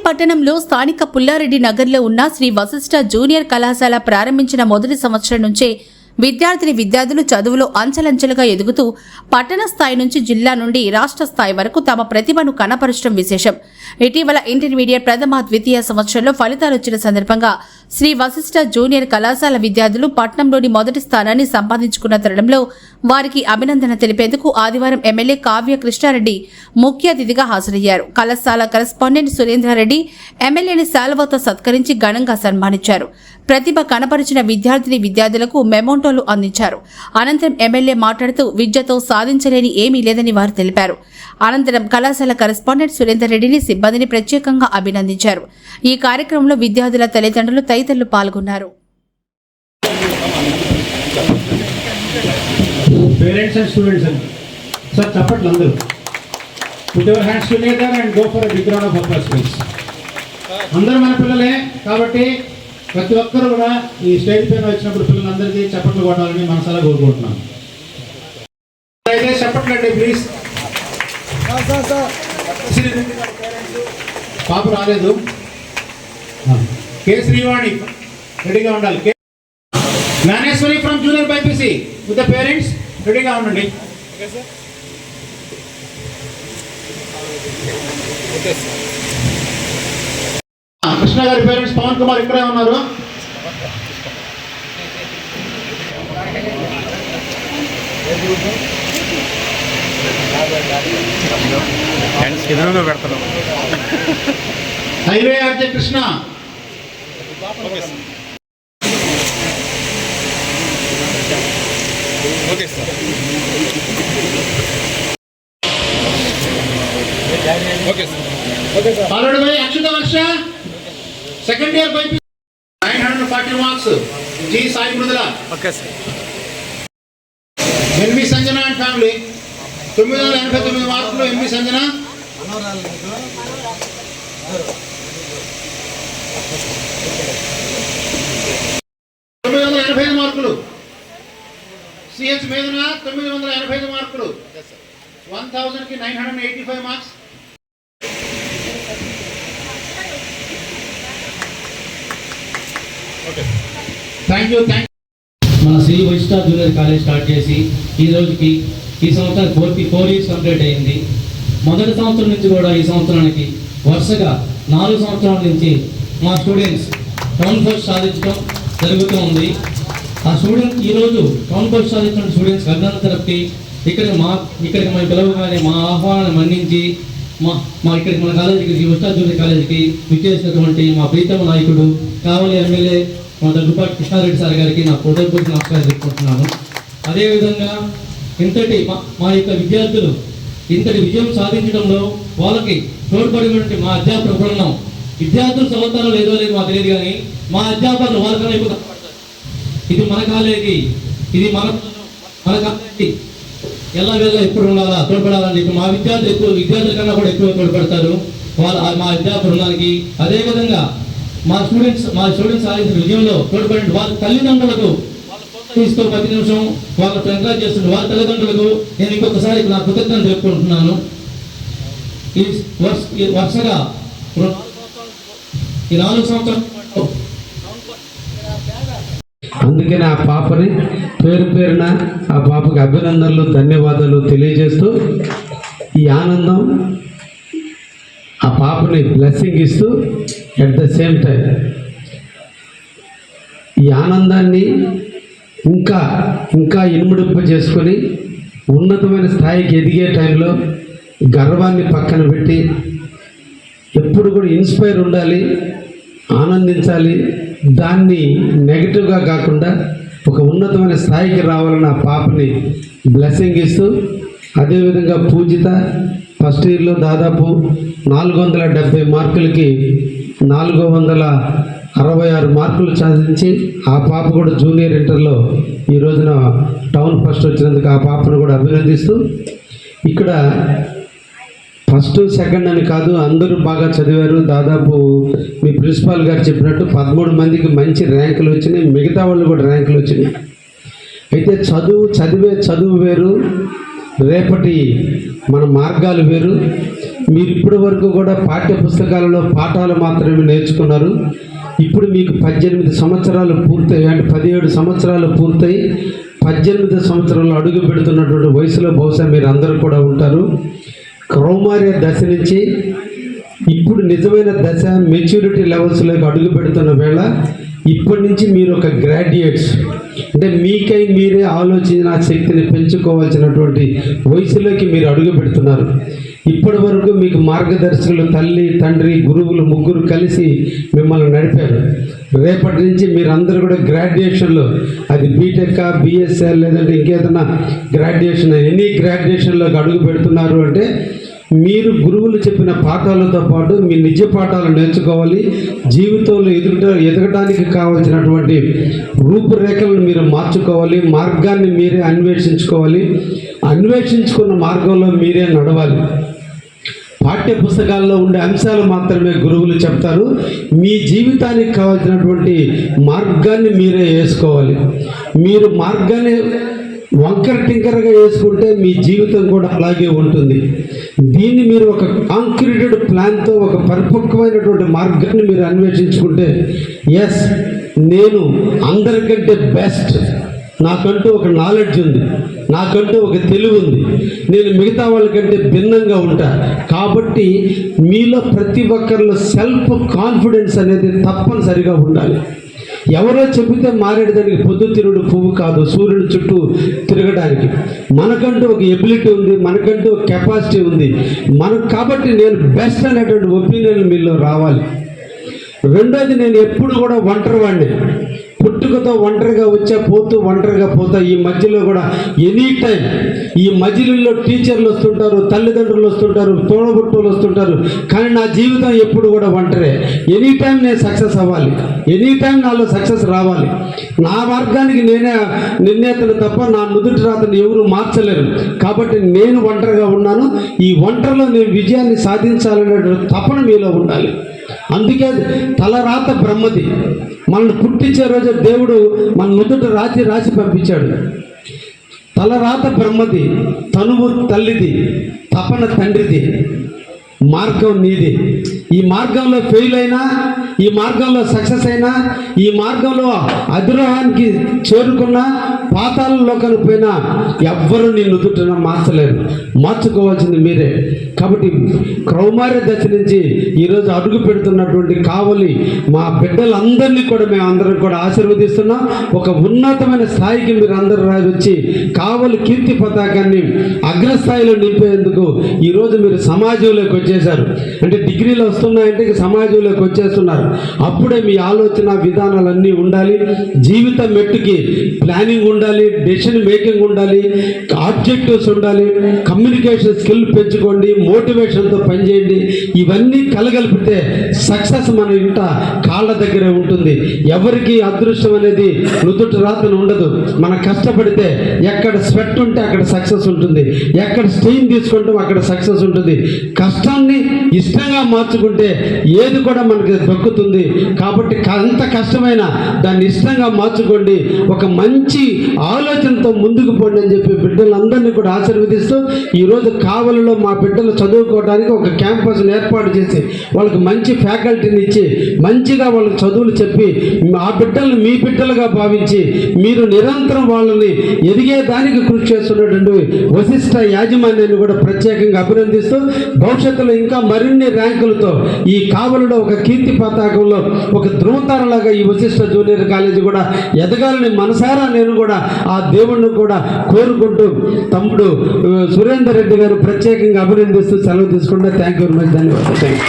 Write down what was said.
పట్టణంలో స్థానిక పుల్లారెడ్డి నగర్లో ఉన్న శ్రీ వశిష్ఠ జూనియర్ కళాశాల ప్రారంభించిన మొదటి సంవత్సరం నుంచే విద్యార్థిని విద్యార్థులు చదువులో అంచెలంచెలుగా ఎదుగుతూ పట్టణ స్థాయి నుంచి జిల్లా నుండి రాష్ట్ర స్థాయి వరకు తమ ప్రతిభను కనపరచడం విశేషం. ఇటీవల ఇంటర్మీడియట్ ప్రథమ ద్వితీయ సంవత్సరంలో ఫలితాలు వచ్చిన సందర్భంగా శ్రీ వశిష్ఠ జూనియర్ కళాశాల విద్యార్థులు పట్నంలోని మొదటి స్థానాన్ని సంపాదించుకున్న తరుణంలో వారికి అభినందన తెలిపేందుకు ఆదివారం ఎమ్మెల్యే కావ్య కృష్ణారెడ్డి ముఖ్య అతిథిగా హాజరయ్యారు. కళాశాల కరెస్పాండెంట్ సురేంద్రారెడ్డి ఎమ్మెల్యేని శాలువతో సత్కరించి ఘనంగా సన్మానించారు. ప్రతిభ కనపరిచిన విద్యార్థిని విద్యార్థులకు మెమోంటోలు అందించారు. అనంతరం ఎమ్మెల్యే మాట్లాడుతూ విద్యతో సాధించలేని ఏమీ లేదని వారు తెలిపారు. అనంతరం కళాశాల కరెస్పాండెంట్ సురేందర్ రెడ్డిని సిబ్బందిని ప్రత్యేకంగా అభినందించారు. ఈ కార్యక్రమంలో విద్యార్థుల తల్లిదండ్రులు తదితరులు పాల్గొన్నారు. పేరెంట్స్ అండ్ స్టూడెంట్స్ అండి సార్ చప్పట్లు అందరూ. Put your hands together and go for big round of applause please అందరూ మన పిల్లలే కాబట్టి ప్రతి ఒక్కరు కూడా ఈ స్టేజ్ పైన వచ్చినప్పుడు పిల్లలందరికీ చప్పట్లు కొట్టాలని మనసారా కోరుకుంటున్నాను అయితే చప్పట్లు ప్లీజ్ పాప రాలేదు. కే. శ్రీవాణి రెడీగా ఉండాలి. K. Gnaneshwari from junior BiPC with the parents రెడీగా ఉండండి. ఆ, కృష్ణ గారి పేరెంట్స్ పవన్ కుమార్ ఇక్కడే ఉన్నారు. ఎదురుగా highway RJ Krishna. Okay sir okay sir followed by Akshita Varsha. Second year BiPC nine hundred forty marks G Sai Mrudula okay sir NV Sanjana and family తొమ్మిది వందల ఎనభై తొమ్మిది మార్కులు ఎన్వి సంజన తొమ్మిది వందల ఎనభై ఐదు మార్కులు. సిహెచ్ మేధన తొమ్మిది వందల ఎనభై ఐదు మార్కులు. One థౌసండ్కి nine hundred eighty five marks. Thank you thank మన Sri Vaishna junior college start చేసి ఈ రోజుకి ఈ సంవత్సరం ఫోర్టీ ఫోర్ ఇయర్స్ కంప్లీట్ అయింది. మొదటి సంవత్సరం నుంచి కూడా ఈ సంవత్సరానికి వరుసగా నాలుగు సంవత్సరాల నుంచి మా స్టూడెంట్స్ టౌన్ ఫస్ట్ సాధించడం జరుగుతూ ఉంది. ఆ స్టూడెంట్ ఈరోజు టౌన్ ఫస్ట్ సాధించిన స్టూడెంట్స్ అభినందన తరపుకి ఇక్కడ మా ఇక్కడికి మేము పిలవగానే మా ఆహ్వానాన్ని మన్నించి మా మా ఇక్కడికి మన కాలేజీకి ఉష్ణార్జుని కాలేజీకి విచ్చేసినటువంటి మా ప్రీతమ నాయకుడు కావలి ఎమ్మెల్యే మా దగ్గుపాటి కృష్ణారెడ్డి సార్ గారికి నా హృదయపూర్వక నమస్కారం చెప్పుకుంటున్నాను అదేవిధంగా ఇంతటి మా మా యొక్క విద్యార్థులు ఇంతటి విజయం సాధించడంలో వాళ్ళకి తోడ్పడినటువంటి మా అధ్యాపకుల బృందం విద్యార్థులు చదువుతారో లేదో లేదు మాకు తెలియదు కానీ మా అధ్యాపకులు వాళ్ళకన్నా ఎక్కువ ఇది మన కాలేజీ ఇది మన మన కాలేజీ. ఎలా వెళ్ళ ఎప్పుడు ఉండాలా? తోడ్పడాలని చెప్పి మా విద్యార్థులు ఎక్కువ విద్యార్థుల కన్నా కూడా ఎక్కువ తోడ్పడతారు. వాళ్ళ మా విద్యా బృందానికి. అదేవిధంగా మా స్టూడెంట్స్ మా స్టూడెంట్స్ సాధించిన విజయంలో తోడ్పడండి. వాళ్ళ తల్లిదండ్రులకు తీసుకో ప్రతి నిమిషం వాళ్ళతో ఎంకరేజ్ చేస్తున్న వాళ్ళ తల్లిదండ్రులకు నేను ఇంకొకసారి నా కృతజ్ఞతలు చెప్పుకుంటున్నాను. ఈ వర్ష వరుసగా ఈ నాలుగు సంవత్సరాలు అందుకే నా పాపని పేరు పేరున ఆ పాపకి అభినందనలు ధన్యవాదాలు తెలియజేస్తూ ఈ ఆనందం ఆ పాపని బ్లెస్సింగ్ ఇస్తూ అట్ ద సేమ్ టైం ఈ ఆనందాన్ని ఇంకా ఇంకా ఇనుముడింప చేసుకొని ఉన్నతమైన స్థాయికి ఎదిగే టైంలో గర్వాన్ని పక్కన పెట్టి ఎప్పుడు కూడా ఇన్స్పైర్ ఉండాలి ఆనందించాలి. దాన్ని నెగిటివ్గా కాకుండా ఒక ఉన్నతమైన స్థాయికి రావాలని ఆ పాపని బ్లెస్సింగ్ ఇస్తూ అదేవిధంగా పూజిత ఫస్ట్ ఇయర్లో దాదాపు నాలుగు వందల డెబ్బై మార్కులకి నాలుగు వందల అరవై ఆరు మార్కులు సాధించి ఆ పాప కూడా జూనియర్ ఇంటర్లో ఈ రోజున టౌన్ ఫస్ట్ వచ్చినందుకు ఆ పాపను కూడా అభినందిస్తూ ఇక్కడ ఫస్ట్ సెకండ్ అని కాదు అందరూ బాగా చదివారు. దాదాపు మీ ప్రిన్సిపాల్ గారు చెప్పినట్టు పదమూడు మందికి మంచి ర్యాంకులు వచ్చినాయి. మిగతా వాళ్ళు కూడా ర్యాంకులు వచ్చినాయి. అయితే చదువు చదివే చదువు వేరు. రేపటి మన మార్గాలు వేరు. మీరు ఇప్పటి వరకు కూడా పాఠ్య పుస్తకాలలో పాఠాలు మాత్రమే నేర్చుకున్నారు. ఇప్పుడు మీకు పద్దెనిమిది సంవత్సరాలు పూర్తయి అంటే పదిహేడు సంవత్సరాలు పూర్తయి పద్దెనిమిది సంవత్సరాలు అడుగు పెడుతున్నటువంటి వయసులో బహుశా మీరు అందరూ కూడా ఉంటారు. కౌమార్య దశ నుంచి ఇప్పుడు నిజమైన దశ మెచ్యూరిటీ లెవెల్స్లోకి అడుగు పెడుతున్న వేళ ఇప్పటి నుంచి మీరు ఒక గ్రాడ్యుయేట్స్ అంటే మీకై మీరే ఆలోచన శక్తిని పెంచుకోవాల్సినటువంటి వయసులోకి మీరు అడుగు పెడుతున్నారు. ఇప్పటి వరకు మీకు మార్గదర్శకులు తల్లి తండ్రి గురువులు ముగ్గురు కలిసి మిమ్మల్ని నడిపారు. రేపటి నుంచి మీరందరూ కూడా గ్రాడ్యుయేషన్లో అది బీటెక్ బిఎస్ఎల్ లేదంటే ఇంకేదైనా గ్రాడ్యుయేషన్ ఎనీ గ్రాడ్యుయేషన్లోకి అడుగు పెడుతున్నారు అంటే మీరు గురువులు చెప్పిన పాఠాలతో పాటు మీ నిజ పాఠాలు నేర్చుకోవాలి. జీవితంలో ఎదుగుట ఎదగడానికి కావాల్సినటువంటి రూపురేఖలను మీరు మార్చుకోవాలి. మార్గాన్ని మీరే అన్వేషించుకోవాలి. అన్వేషించుకున్న మార్గంలో మీరే నడవాలి. పాఠ్య పుస్తకాల్లో ఉండే అంశాలు మాత్రమే గురువులు చెప్తారు. మీ జీవితానికి కావాల్సినటువంటి మార్గాన్ని మీరే వేసుకోవాలి. మీరు మార్గాన్ని వంకర టింకరగా వేసుకుంటే మీ జీవితం కూడా అలాగే ఉంటుంది. దీన్ని మీరు ఒక కాంక్రీటెడ్ ప్లాన్తో ఒక పరిపక్వమైనటువంటి మార్గాన్ని మీరు అన్వేషించుకుంటే ఎస్ నేను అందరికంటే బెస్ట్ నాకంటూ ఒక నాలెడ్జ్ ఉంది. నాకంటూ ఒక తెలివి ఉంది. నేను మిగతా వాళ్ళకంటే భిన్నంగా ఉంటా. కాబట్టి మీలో ప్రతి ఒక్కరిలో సెల్ఫ్ కాన్ఫిడెన్స్ అనేది తప్పనిసరిగా ఉండాలి. ఎవరో చెబితే మారేడు పొద్దుతిరుగుడు పువ్వు కాదు సూర్యుడు చుట్టూ తిరగడానికి. మనకంటూ ఒక ఎబిలిటీ ఉంది మనకంటూ ఒక కెపాసిటీ ఉంది. మనకు కాబట్టి నేను బెస్ట్ అనేటువంటి ఒపీనియన్ మీలో రావాలి. రెండోది నేను ఎప్పుడు కూడా ఒంటరి వాడిని పుట్టుకతో ఒంటరిగా వచ్చా పోతూ ఒంటరిగా పోతా ఈ మధ్యలో కూడా ఎనీ టైం ఈ మధ్యలో టీచర్లు వస్తుంటారు తల్లిదండ్రులు వస్తుంటారు తోడబుట్టులు వస్తుంటారు. కానీ నా జీవితం ఎప్పుడు కూడా ఒంటరే. ఎనీ టైం నేను సక్సెస్ అవ్వాలి. ఎనీ టైం నాలో సక్సెస్ రావాలి. నా మార్గానికి నేనే నిర్ణేతను తప్ప నా నుదుటి రాతను ఎవరు మార్చలేరు. కాబట్టి నేను ఒంటరిగా ఉన్నాను. ఈ ఒంటరిలో నేను విజయాన్ని సాధించాలనే తపన మీలో ఉండాలి. అందుకే తలరాత బ్రహ్మది. మనల్ని పుట్టించే రోజు దేవుడు మన నుదుట రాసి రాసి పంపించాడు. తలరాత బ్రహ్మది తనువు తల్లిది తపన తండ్రిది మార్గం నీది. ఈ మార్గంలో ఫెయిల్ అయినా ఈ మార్గంలో సక్సెస్ అయినా ఈ మార్గంలో అధిరోహానికి చేరుకున్న పాతాళంలోకి పోయినా ఎవ్వరూ నీ నుదుటిన మార్చలేరు. మార్చుకోవాల్సింది మీరే. కాబట్టి క్రౌమార్య దశ నుంచి ఈరోజు అడుగు పెడుతున్నటువంటి కావలి మా బిడ్డలందరినీ కూడా మేము అందరం కూడా ఆశీర్వదిస్తున్నాం. ఒక ఉన్నతమైన స్థాయికి మీరు అందరూ రా- వచ్చి కావలి కీర్తి పతాకాన్ని అగ్రస్థాయిలో నింపేందుకు ఈరోజు మీరు సమాజంలోకి వచ్చేసారు అంటే డిగ్రీలు వస్తున్నాయంటే ఇక సమాజంలోకి వచ్చేస్తున్నారు. అప్పుడే మీ ఆలోచన విధానాలన్నీ ఉండాలి. జీవిత మెట్టుకి ప్లానింగ్ ఉండాలి డెసిషన్ మేకింగ్ ఉండాలి ఆబ్జెక్టివ్స్ ఉండాలి కమ్యూనికేషన్ స్కిల్ పెంచుకోండి మోటివేషన్తో పనిచేయండి. ఇవన్నీ కలగలిపితే సక్సెస్ మన ఇంట కాళ్ళ దగ్గరే ఉంటుంది. ఎవరికి అదృష్టం అనేది నుదుటి రాతను ఉండదు. మనం కష్టపడితే ఎక్కడ స్వెట్ ఉంటే అక్కడ సక్సెస్ ఉంటుంది. ఎక్కడ స్టెయిన్ తీసుకుంటాం అక్కడ సక్సెస్ ఉంటుంది. కష్టాన్ని ఇష్టంగా మార్చుకుంటే ఏది కూడా మనకి దొక్కుతుంది. కాబట్టి అంత కష్టమైన కష్టమైనా దాన్ని ఇష్టంగా మార్చుకోండి. ఒక మంచి ఆలోచనతో ముందుకు పోండి అని చెప్పి బిడ్డలందరినీ కూడా ఆశీర్వదిస్తూ ఈరోజు కావలిలో మా బిడ్డలు చదువుకోవడానికి ఒక క్యాంపస్ను ఏర్పాటు చేసి వాళ్ళకి మంచి ఫ్యాకల్టీని ఇచ్చి మంచిగా వాళ్ళకి చదువులు చెప్పి ఆ బిడ్డలను మీ బిడ్డలుగా భావించి మీరు నిరంతరం వాళ్ళని ఎదిగేదానికి కృషి చేస్తున్నటువంటి వశిష్ట యాజమాన్యాన్ని కూడా ప్రత్యేకంగా అభినందిస్తూ భవిష్యత్తులో ఇంకా మరిన్ని ర్యాంకులతో ఈ కావలిలో ఒక కీర్తి పతాకంలో ఒక ధృవతారలాగా ఈ వశిష్ట జూనియర్ కాలేజీ కూడా ఎదగాలని మనసారా నేను కూడా ఆ దేవుణ్ణి కూడా కోరుకుంటూ తమ్ముడు సురేందర్ రెడ్డి గారు ప్రత్యేకంగా అభినందిస్తూ సెలవు తీసుకుంటే థ్యాంక్ యూ వెరీ మచ్ ధన్యవాదాలు థ్యాంక్ యూ